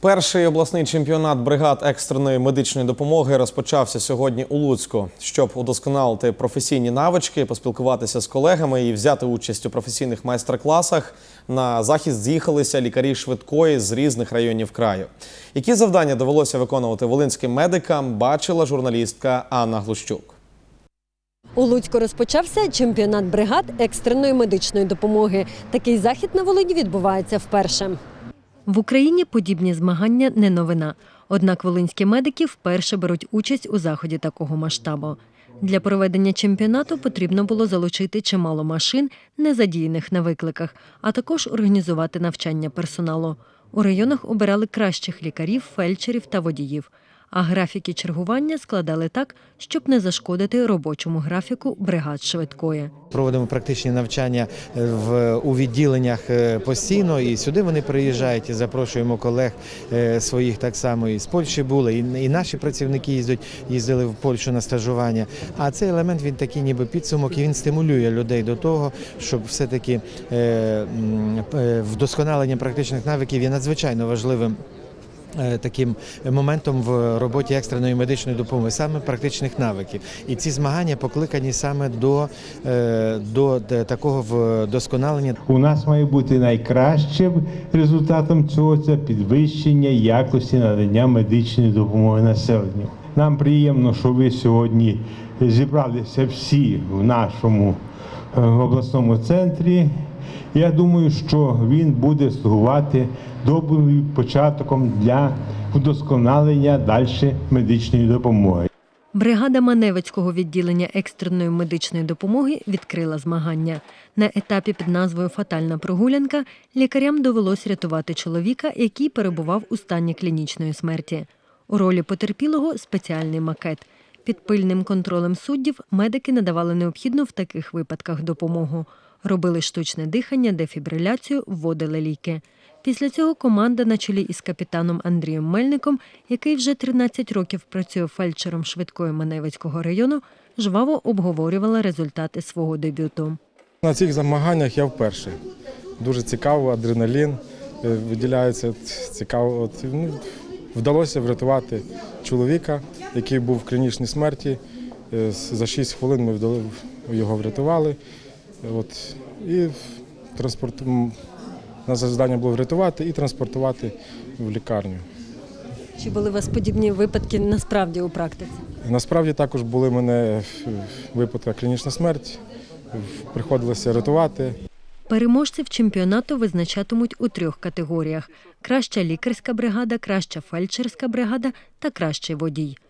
Перший обласний чемпіонат бригад екстреної медичної допомоги розпочався сьогодні у Луцьку. Щоб удосконалити професійні навички, поспілкуватися з колегами і взяти участь у професійних майстер-класах. На захід з'їхалися лікарі швидкої з різних районів краю. Які завдання довелося виконувати волинським медикам, бачила журналістка Анна Глущук. У Луцьку розпочався чемпіонат бригад екстреної медичної допомоги. Такий захід на Волині відбувається вперше. В Україні подібні змагання не новина. Однак волинські медики вперше беруть участь у заході такого масштабу. Для проведення чемпіонату потрібно було залучити чимало машин, не задіяних на викликах, а також організувати навчання персоналу. У районах обирали кращих лікарів, фельдшерів та водіїв. А графіки чергування складали так, щоб не зашкодити робочому графіку бригад швидкої. Проводимо практичні навчання е, в у відділеннях е, постійно, і сюди вони приїжджають і запрошуємо колег е, своїх так само і з Польщі були, і, і наші працівники їздять, їздили в Польщу на стажування. А цей елемент він такий, ніби підсумок, і він стимулює людей до того, щоб все-таки е, е, вдосконалення практичних навиків є надзвичайно важливим. Е, Таким моментом в роботі екстреної медичної допомоги, саме практичних навиків, і ці змагання покликані саме до, е, до такого вдосконалення У нас має бути найкращим результатом цього це підвищення якості надання медичної допомоги населенню. Нам приємно, що ви сьогодні зібралися всі в нашому е, обласному центрі. Я думаю, що він буде слугувати добрим початком для вдосконалення далі медичної допомоги. Бригада Маневицького відділення екстреної медичної допомоги відкрила змагання. На етапі під назвою Фатальна прогулянка лікарям довелось рятувати чоловіка, який перебував у стані клінічної смерті. У ролі потерпілого спеціальний макет. Під пильним контролем суддів медики надавали необхідну в таких випадках допомогу. Робили штучне дихання, дефібриляцію, вводили ліки. Після цього команда на чолі із капітаном Андрієм Мельником, який вже 13 років працює фельдшером швидкої Маневицького району, жваво обговорювала результати свого дебюту. На цих змаганнях я вперше. Дуже цікаво, адреналін е, виділяється. Цікаво, от, ну, вдалося врятувати чоловіка, який був в клінічній смерті. Е, За 6 хвилин ми його врятували. От, і транспорт... Наше завдання було врятувати і транспортувати в лікарню. Чи були у вас подібні випадки насправді у практиці? Насправді також були в мене випадки клінічна смерть, приходилося рятувати. Переможців чемпіонату визначатимуть у трьох категоріях: краща лікарська бригада, краща фельдшерська бригада та кращий водій.